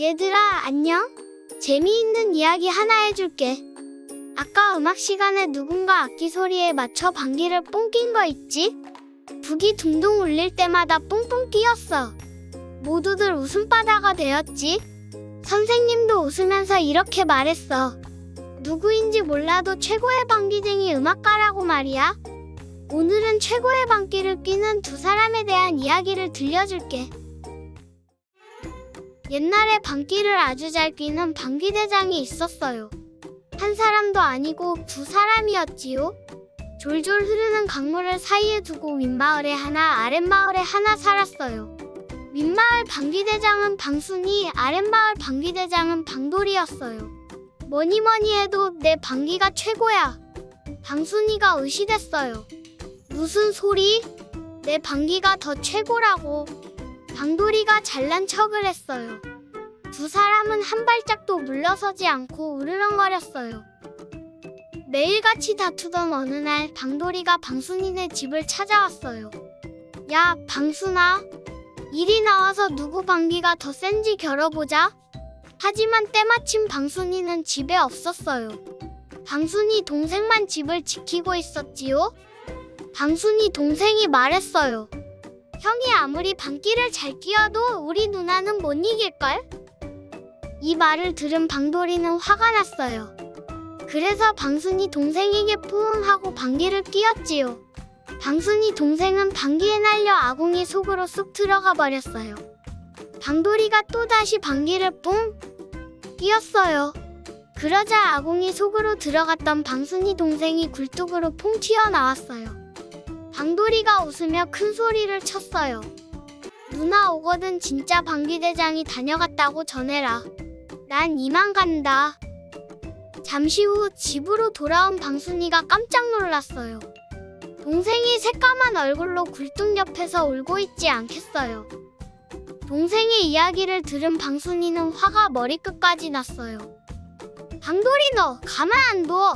얘들아, 안녕? 재미있는 이야기 하나 해줄게. 아까 음악 시간에 누군가 악기 소리에 맞춰 방귀를 뽕낀 거 있지? 북이 둥둥 울릴 때마다 뽕뽕 끼었어. 모두들 웃음바다가 되었지? 선생님도 웃으면서 이렇게 말했어. 누구인지 몰라도 최고의 방귀쟁이 음악가라고 말이야. 오늘은 최고의 방귀를 뀌는 두 사람에 대한 이야기를 들려줄게. 옛날에 방귀를 아주 잘 뀌는 방귀대장이 있었어요. 한 사람도 아니고 두 사람이었지요. 졸졸 흐르는 강물을 사이에 두고 윗마을에 하나 아랫마을에 하나 살았어요. 윗마을 방귀대장은 방순이 아랫마을 방귀대장은 방돌이었어요. 뭐니 뭐니 해도 내 방귀가 최고야. 방순이가 의시됐어요. 무슨 소리? 내 방귀가 더 최고라고. 방돌이가 잘난 척을 했어요. 두 사람은 한 발짝도 물러서지 않고 으르렁거렸어요. 매일같이 다투던 어느 날 방돌이가 방순이네 집을 찾아왔어요. 야, 방순아. 이리 나와서 누구 방귀가 더 센지 겨뤄보자. 하지만 때마침 방순이는 집에 없었어요. 방순이 동생만 집을 지키고 있었지요. 방순이 동생이 말했어요. 형이 아무리 방귀를 잘 끼어도 우리 누나는 못 이길걸? 이 말을 들은 방돌이는 화가 났어요. 그래서 방순이 동생에게 푸응하고 방귀를 끼었지요. 방순이 동생은 방귀에 날려 아궁이 속으로 쑥 들어가 버렸어요. 방돌이가 또다시 방귀를 뿡 끼었어요. 그러자 아궁이 속으로 들어갔던 방순이 동생이 굴뚝으로 퐁 튀어나왔어요. 방돌이가 웃으며 큰 소리를 쳤어요. 누나 오거든 진짜 방귀대장이 다녀갔다고 전해라. 난 이만 간다. 잠시 후 집으로 돌아온 방순이가 깜짝 놀랐어요. 동생이 새까만 얼굴로 굴뚝 옆에서 울고 있지 않겠어요. 동생의 이야기를 들은 방순이는 화가 머리끝까지 났어요. 방돌이 너 가만 안 둬.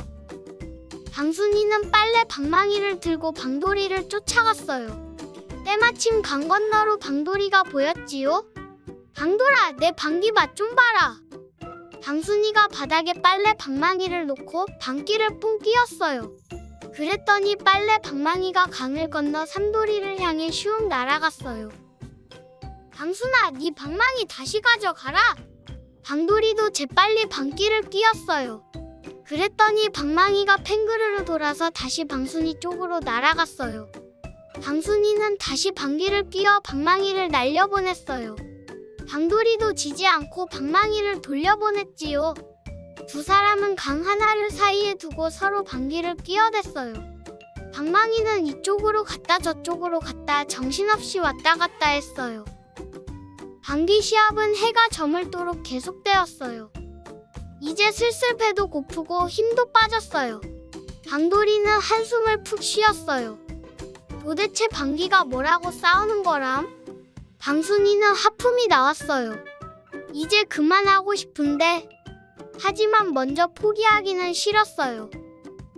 방순이는 빨래 방망이를 들고 방돌이를 쫓아갔어요. 때마침 강 건너로 방돌이가 보였지요. 방돌아, 내 방귀 맛 좀 봐라. 방순이가 바닥에 빨래 방망이를 놓고 방귀를 뿡 끼었어요. 그랬더니 빨래 방망이가 강을 건너 삼돌이를 향해 슝 날아갔어요. 방순아, 네 방망이 다시 가져가라. 방돌이도 재빨리 방귀를 끼었어요. 그랬더니 방망이가 팽그르르 돌아서 다시 방순이 쪽으로 날아갔어요. 방순이는 다시 방귀를 끼어 방망이를 날려보냈어요. 방돌이도 지지 않고 방망이를 돌려보냈지요. 두 사람은 강 하나를 사이에 두고 서로 방귀를 끼어댔어요. 방망이는 이쪽으로 갔다 저쪽으로 갔다 정신없이 왔다 갔다 했어요. 방귀 시합은 해가 저물도록 계속되었어요. 이제 슬슬 배도 고프고 힘도 빠졌어요. 방돌이는 한숨을 푹 쉬었어요. 도대체 방귀가 뭐라고 싸우는 거람? 방순이는 하품이 나왔어요. 이제 그만하고 싶은데 하지만 먼저 포기하기는 싫었어요.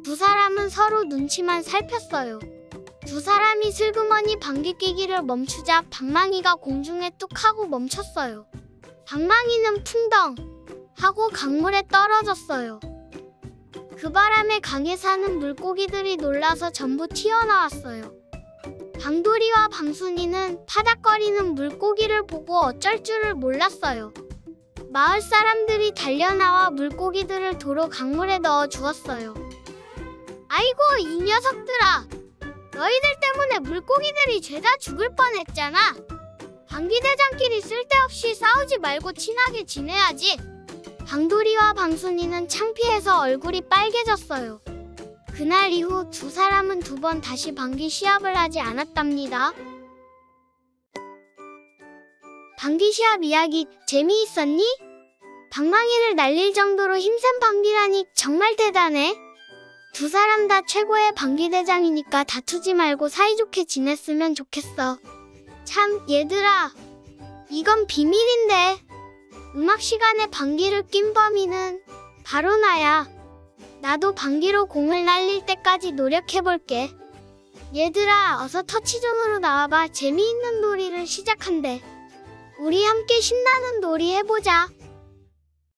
두 사람은 서로 눈치만 살폈어요. 두 사람이 슬그머니 방귀 끼기를 멈추자 방망이가 공중에 뚝 하고 멈췄어요. 방망이는 풍덩 하고 강물에 떨어졌어요. 그 바람에 강에 사는 물고기들이 놀라서 전부 튀어나왔어요. 방돌이와 방순이는 파닥거리는 물고기를 보고 어쩔 줄을 몰랐어요. 마을 사람들이 달려나와 물고기들을 도로 강물에 넣어 주었어요. 아이고 이 녀석들아! 너희들 때문에 물고기들이 죄다 죽을 뻔했잖아. 방귀대장끼리 쓸데없이 싸우지 말고 친하게 지내야지. 방돌이와 방순이는 창피해서 얼굴이 빨개졌어요. 그날 이후 두 사람은 두 번 다시 방귀 시합을 하지 않았답니다. 방귀 시합 이야기 재미있었니? 방망이를 날릴 정도로 힘센 방귀라니 정말 대단해. 두 사람 다 최고의 방귀대장이니까 다투지 말고 사이좋게 지냈으면 좋겠어. 참, 얘들아. 이건 비밀인데. 음악 시간에 방귀를 낀 범인은 바로 나야. 나도 방귀로 공을 날릴 때까지 노력해볼게. 얘들아, 어서 터치존으로 나와봐. 재미있는 놀이를 시작한대. 우리 함께 신나는 놀이 해보자.